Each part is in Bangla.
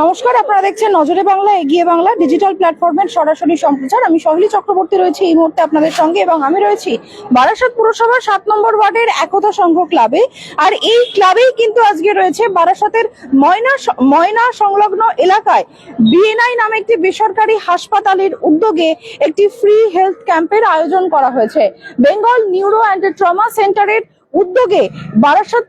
নমস্কার, আপনারা দেখছেন নজরে বাংলা, এগিয়ে বাংলা ডিজিটাল প্ল্যাটফর্মের সরাসরি সম্প্রচার। আমি সহিলি চক্রবর্তী রয়েছি এই মুহূর্তে আপনাদের সঙ্গে এবং আমি রয়েছি বারাসাত পুরসভার সাত নম্বর ওয়ার্ডের একতা সংঘ ক্লাবে। আর এই ক্লাবেই কিন্তু আজকে রয়েছে বারাসাতের ময়না ময়না সংলগ্ন এলাকায় বিএনআই নামে একটি বেসরকারি হাসপাতালের উদ্যোগে একটি ফ্রি হেলথ ক্যাম্পের আয়োজন করা হয়েছে। বেঙ্গল নিউরো অ্যান্ড ট্রমা সেন্টারের উদ্যোগে বারাসাত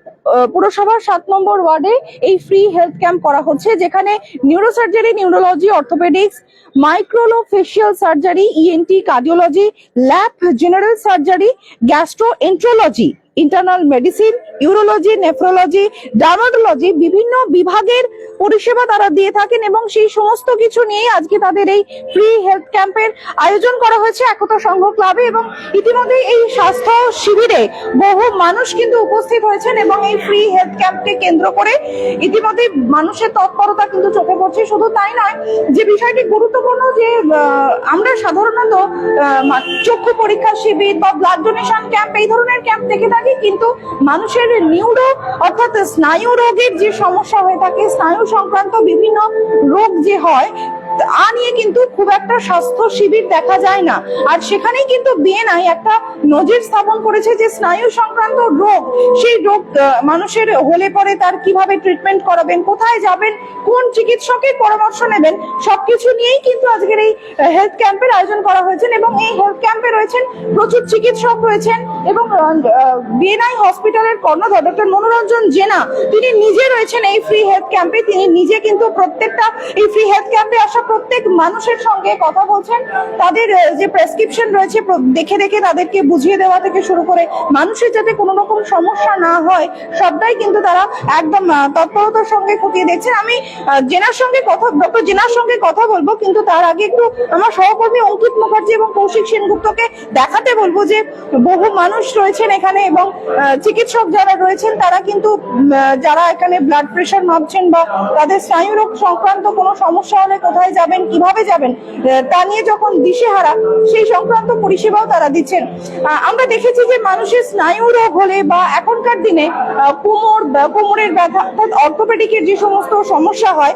পুরসভার সাত নম্বর ওয়ার্ডে এই ফ্রি হেলথ ক্যাম্প করা হচ্ছে, যেখানে neurosurgery neurology orthopaedics মাইক্রোলো facial surgery ENT cardiology lab general surgery gastroenterology internal medicine urology nephrology dermatology বিভিন্ন বিভাগের পরিষেবা তারা দিয়ে থাকেন এবং সেই সমস্ত কিছু নিয়ে আজকে তাদের এই ফ্রি হেলথ ক্যাম্পের আয়োজন করা হয়েছে একতা সংঘ ক্লাবে এবং ইতিমধ্যে এই স্বাস্থ্য শিবিরে বহু মানুষ কিন্তু উপস্থিত হয়েছেন এবং এই ফ্রি হেলথ ক্যাম্পকে কেন্দ্র করে ইতিমধ্যে মানুষের তৎপরতা কিন্তু চোখে পড়ছে। শুধু তাই নয়, যে বিষয়টি গুরুত্বপূর্ণ যে আমরা সাধারণত চক্ষু পরীক্ষা শিবির বা ব্লাড ডোনেশন ক্যাম্প এই ধরনের ক্যাম্প দেখে থাকি, কিন্তু মানুষের নিউরো অর্থাৎ স্নায়ু রোগের যে সমস্যা হয়ে থাকে স্নায়ু সংক্রান্ত বিভিন্ন রোগ যে হয় তা নিয়ে কিন্তু খুব একটা স্বাস্থ্য শিবির দেখা যায় না। আর সেখানেই কিন্তু বিএনআই একটা নজির স্থাপন করেছে যে স্নায়ু সংক্রান্ত রোগ, সেই রোগ মানুষের হলে পরে তার কীভাবে ট্রিটমেন্ট করাবেন, কোথায় যাবেন, কোন চিকিৎসকের পরামর্শ নেবেন, সবকিছু নিয়েই কিন্তু আজকের এই হেলথ ক্যাম্পের আয়োজন করা হয়েছে। এবং এই হেলথ ক্যাম্পে রয়েছেন প্রচুর চিকিৎসক রয়েছেন এবং বিএনআই হসপিটালের কর্ণধার ডক্টর মনোরঞ্জন জেনা, তিনি নিজে রয়েছেন এই ফ্রি হেলথ ক্যাম্পে তিনি নিজে কিন্তু প্রত্যেকটা এই ফ্রি হেলথ ক্যাম্পে আসা প্রত্যেক মানুষের সঙ্গে কথা বলছেন, তাদের যে প্রেসক্রিপশন রয়েছে দেখে দেখে তাদেরকে বুঝিয়ে দেওয়া থেকে শুরু করে মানুষের যাতে কোনো রকম সমস্যা না হয়, সবটাই কিন্তু তারা একদম তৎপরতার সঙ্গে খতিয়ে দেখছেন। আমি জেনার সঙ্গে কথা ডক্টর জেনার সঙ্গে কথা বলব, কিন্তু তার আগে একটু আমার সহকর্মী অঙ্কিত মুখার্জি এবং কৌশিক সেনগুপ্তকে দেখাতে বলব যে বহু মানুষ রয়েছেন এখানে এবং চিকিৎসক যারা রয়েছেন, তারা কিন্তু যারা এখানে ব্লাড প্রেশার মাপছেন বা তাদের স্নায়ু রোগ সংক্রান্ত কোনো সমস্যা হলে কোথায় যাবেন, কীভাবে যাবেন তা নিয়ে যখন দিশেহারা, সেই সংক্রান্ত পরিষেবাও তারা দিচ্ছেন। আমরা দেখেছি যে মানুষের স্নায়ু রোগ হলে বা এখনকার দিনে কোমর কোমরের ব্যথা, অর্থাৎ অর্থোপেডিকের যে সমস্ত সমস্যা হয়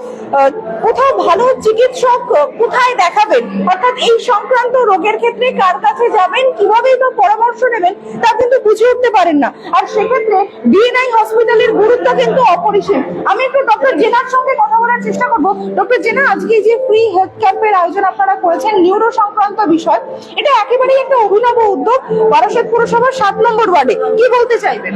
কোথাও ভালো চিকিৎসক কোথায় দেখাবেন? অর্থাৎ এই সংক্রান্ত রোগের ক্ষেত্রে কার কাছে যাবেন, কিভাবেই বা পরামর্শ নেবেন, তা কিন্তু বুঝে উঠতে পারেন না। আর সেক্ষেত্রে ডিএনআই হসপিটালের গুরুত্ব কিন্তু অপরিসীম। আমি একটু ডক্টর জেনার সঙ্গে কথা বলার চেষ্টা করব। ডক্টর জেনা, আজকে যে ফ্রি হেলথ ক্যাম্পের আয়োজন আপনারা করেছেন নিউরো সংক্রান্ত বিষয়। এটা একেবারেই একটা অভিনব উদ্যোগ, বারাসাত পুরসভার সাত নম্বর ওয়ার্ডে। কি বলতে চাইবেন?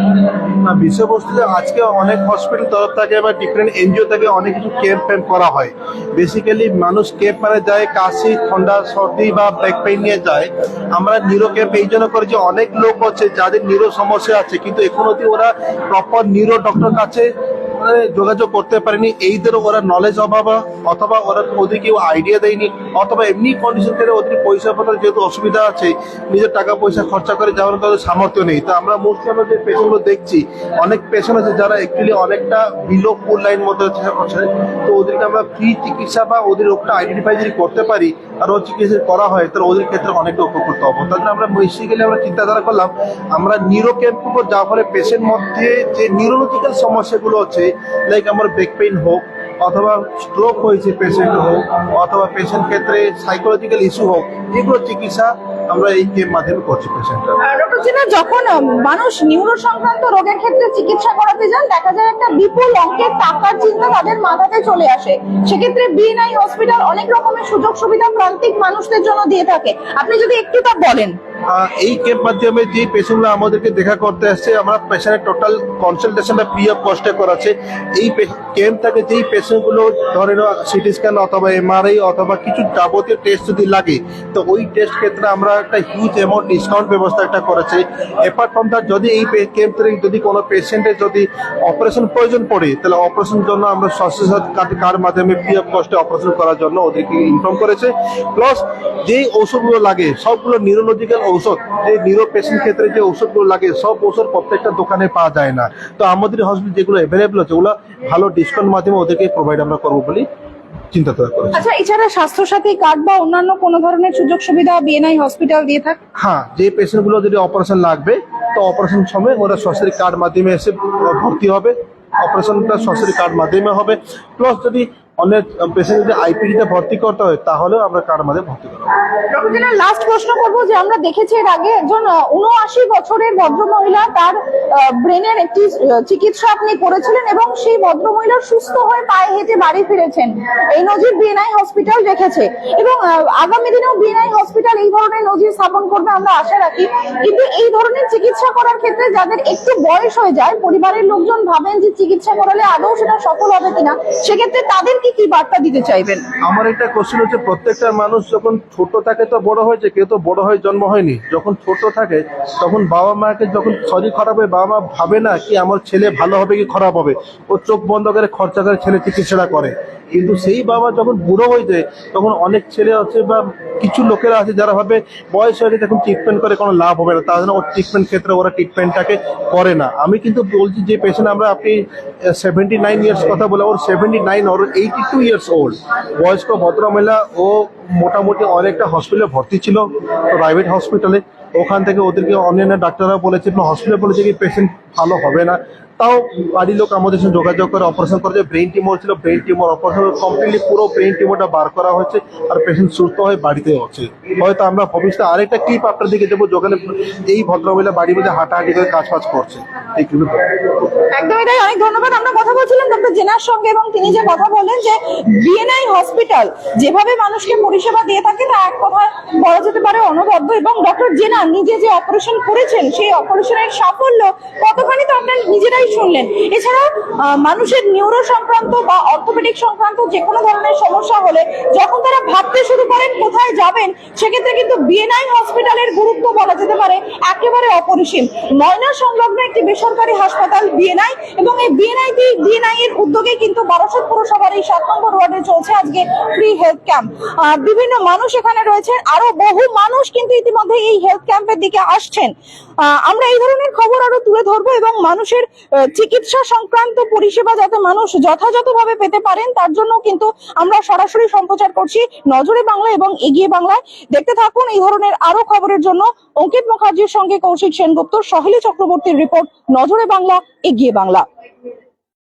বিষয়বস্তু আজকে অনেক হসপিটাল তরফ থেকে বা ডিফারেন্ট এনজিও থেকে অনেক কিছু ক্যাম্প করা হয়। বেসিক্যালি মানুষ ক্যাম্প মানে যায়, কাশি, ঠান্ডা, সর্দি বা ব্যাক পেইন নিয়ে যায়। আমরা নিউরো ক্যাম্প এই জন্য করেছি, অনেক লোক হচ্ছে যাদের নিউরো সমস্যা আছে, কিন্তু এখন অব্দি ওরা প্রপার নিউরো ডক্টর কাছে মানে যোগাযোগ করতে পারেনি। এইদের ওরা নলেজ অভাব, অথবা ওরা ওদের কেউ আইডিয়া দেয়নি, অথবা এমনি কন্ডিশন থেকে ওদের পয়সা পত্র যেহেতু অসুবিধা আছে, নিজের টাকা পয়সা খরচা করে যাওয়ার তাদের সামর্থ্য নেই। তো আমরা মোস্টলি আমরা যে পেশেন্টগুলো দেখছি, অনেক পেশেন্ট আছে যারা অ্যাকচুয়ালি অনেকটা বিলো ফুল লাইন মধ্যে আছে, তো ওদেরকে আমরা ফ্রি চিকিৎসা বা ওদের রোগটা আইডেন্টিফাই যদি করতে পারি আর চিকিৎসা করা হয়, তাহলে ওদের ক্ষেত্রে অনেকটা উপকৃত হব। তাহলে আমরা বেসিক্যালি আমরা চিন্তাধারা করলাম, আমরা নিউরো ক্যাম্প করব যার ফলে পেশেন্ট মধ্যে যে নিউরোলজিক্যাল সমস্যাগুলো আছে লাইক আমার ব্যাক পেইন হোক, অথবা স্ট্রোক হয়েছে পেশেন্ট হোক, অথবা পেশেন্ট ক্ষেত্রে সাইকোলজিক্যাল ইস্যু হোক এগুলো চিকিৎসা আমরা এই মাধ্যমে করছি পেশেন্টটা ডক্টর যখন মানুষ নিউরো সংক্রান্ত রোগের ক্ষেত্রে চিকিৎসা করাতে যান দেখা যায় একটা বিপুল অঙ্কের টাকার চিন্তা তাদের মাথাতে চলে আসে। সেক্ষেত্রে বিএনআই হসপিটাল অনেক রকমের সুযোগ সুবিধা প্রান্তিক মানুষদের জন্য দিয়ে থাকে। আপনি যদি একটু তা বলেন। এই ক্যাম্প মাধ্যমে যে পেশেন্টগুলো আমাদেরকে দেখা করতে আসছে, আমরা পেশেন্টের টোটাল কনসালটেশনটা ফ্রি অফ কস্টে করাচ্ছে। এই ক্যাম্প থেকে যেই পেশেন্টগুলো ধরে নাও সিটি স্ক্যান অথবা এমআরআই অথবা কিছু যাবতীয় টেস্ট যদি লাগে, তো ওই টেস্ট ক্ষেত্রে আমরা একটা হিউজ অ্যামাউন্ট ডিসকাউন্ট ব্যবস্থা একটা করেছে। অ্যাপার্ট ফ্রম দ্যাট যদি এই ক্যাম্প থেকে যদি কোনো পেশেন্টের যদি অপারেশন প্রয়োজন পড়ে, তাহলে অপারেশনের জন্য আমরা স্বাস্থ্য সাথী কার্ড মাধ্যমে ফ্রি অফ কস্টে অপারেশন করার জন্য ওদেরকে ইনফর্ম করেছে। প্লাস যে ওষুধগুলো লাগে, সবগুলো নিউরোলজিক্যাল ঔষধ যে নিউরো পেশেন্ট ক্ষেত্রে যে ওষুধগুলো লাগে সব ওষুধ প্রত্যেকটা দোকানে পাওয়া যায় না। তো আমাদের হসপিটাল যেগুলো অ্যাভেলেবল আছে ওগুলো ভালো ডিসকাউন্ট মাধ্যমে ওদেরকে প্রোভাইড আমরা করব বলে চিন্তা করেছি। আচ্ছা এছাড়া স্বাস্থ্যসাথী কার্ড বা অন্যান্য কোনো ধরনের সুযোগ সুবিধা বিএনআই হসপিটাল দিয়ে থাকে? হ্যাঁ যে পেশেন্টগুলো যদি অপারেশন লাগবে তো অপারেশন সময় ওরা কার্ড মাধ্যমে এসে ভর্তি হবে। অপারেশনটা সরাসরি কার্ড মাধ্যমে হবে। প্লাস যদি অনেক পেশেন্ট যদি আইপিডিতে ভর্তি করতে হয়, তাহলেও আমরা কার্ড মাধ্যমে ভর্তি ডক্টর লাস্ট প্রশ্ন করব যে, আমরা দেখেছি এর আগে একজন উনআশি বছরের ভদ্রমহিলা তার ব্রেনের একটি চিকিৎসা আপনি করেছিলেন এবং সেই ভদ্রমহিলা সুস্থ হয়ে পায়ে হেঁটে বাড়ি ফিরেছেন। এই নজির বিএনআই হসপিটাল রেখেছে এবং আগামী দিনেও বিএনআই হসপিটাল এই ধরনের নজির স্থাপন করবে আমরা আশা রাখি। কিন্তু এই ধরনের চিকিৎসা করার ক্ষেত্রে যাদের একটু বয়স হয়ে যায়, পরিবারের লোকজন ভাবেন যে চিকিৎসা করালে আদৌ সেটা সফল হবে কিনা, সেক্ষেত্রে তাদেরকে কি বার্তা দিতে চাইবেন? আমার একটা কোশ্চেন হচ্ছে, প্রত্যেকটা মানুষ যখন ছোট থাকে তো বড় হয়েছে, কেউ তো বড় হয়ে জন্ম হয়নি। যখন ছোট থাকে, তখন বাবা মাকে যখন শরীর খারাপ হয়, বাবা মা ভাবে না কি আমার ছেলে ভালো হবে কি খারাপ হবে। ও চোখ বন্ধ করে খরচা করে ছেলে চিকিৎসাটা করে কিন্তু সেই বাবা যখন বুড়ো হয়ে যায়, তখন অনেক ছেলে আছে বা কিছু লোকেরা আছে যারা ভাবে বয়স হয়ে গেছে, এখন ট্রিটমেন্ট করে কোনো লাভ হবে না। তার জন্য ওর ট্রিটমেন্ট ক্ষেত্রে ওরা ট্রিটমেন্টটাকে করে না। আমি কিন্তু বলছি যে পেশেন্ট আমরা আপনি সেভেন্টি নাইন ইয়ার্স কথা বলে, or seventy nine or eighty two years old বয়স্ক ভদ্রমহিলা ও মোটামুটি অনেকটা হসপিটালে ভর্তি ছিল প্রাইভেট হসপিটালে ওখান থেকে ওদেরকে অন্যান্য ডাক্তাররা বলেছে হসপিটালে বলেছে কি পেশেন্ট ভালো হবে না। তাও বাড়ির লোক আমাদের সঙ্গে যোগাযোগ করে অপারেশন করেছে। ব্রেন টিউমার ছিল ব্রেন টিউমার অপারেশন কমপ্লিটলি পুরো ব্রেন টিউমারটা বার করা হয়েছে আর পেশেন্ট সুস্থ হয়ে বাড়িতে আছে হয়তো আমরা ভবিষ্যতে আরেকটা ক্লিপ আপনার দিকে দেবো, যেখানে এই ভদ্রমহিলা বাড়ির মধ্যে হাঁটাহাঁটি করে কাজ ফাজ করছে। এই একদমই তাই অনেক ধন্যবাদ। আমরা কথা বলছিলাম ডক্টর জেনার সঙ্গে এবং তিনি যে কথা বললেন যে বিএনআই হসপিটাল যেভাবে মানুষকে পরিষেবা দিয়ে থাকে, তা এক কথায় বলা যেতে পারে অনবদ্য এবং ডক্টর জেনা নিজে যে অপারেশন করেছেন, সেই অপারেশনের সাফল্য কতখানি তো আপনার নিজেরাই শুনলেন। এছাড়া মানুষের নিউরো সংক্রান্ত বা অর্থোপেডিক সংক্রান্ত যে কোনো ধরনের সমস্যা হলে যখন তারা ভাবতে শুরু করেন কোথায় যাবেন, সেক্ষেত্রে কিন্তু বিএনআই হসপিটালের গুরুত্ব বলা যেতে পারে একেবারে অপরিসীম। ময়না সংলগ্ন একটি বেসরকারি হাসপাতাল বিএনআই এবং এই বিএনআই বিএনআই এর উদ্যোগে কিন্তু বারাসত পুরসভার এই সাত নম্বর ওয়ার্ডে চলছে আজকে ফ্রি হেলথ ক্যাম্প বিভিন্ন মানুষ এখানে রয়েছেন আরও বহু মানুষ কিন্তু ইতিমধ্যে এই হেলথ ক্যাম্পের দিকে আসছেন। আমরা এই ধরনের খবর আরও তুলে ধরবো এবং মানুষের চিকিৎসা সংক্রান্ত পরিষেবা যাতে মানুষ যথাযথভাবে পেতে পারেন, তার জন্য কিন্তু আমরা সরাসরি সম্প্রচার করছি নজরে বাংলা এবং এগিয়ে বাংলায়। দেখতে থাকুন এই ধরনের আরও খবরের জন্য অঙ্কিত মুখার্জির সঙ্গে কৌশিক সেনগুপ্ত সহলী চক্রবর্তীর রিপোর্ট, নজরে বাংলা, এগিয়ে বাংলা।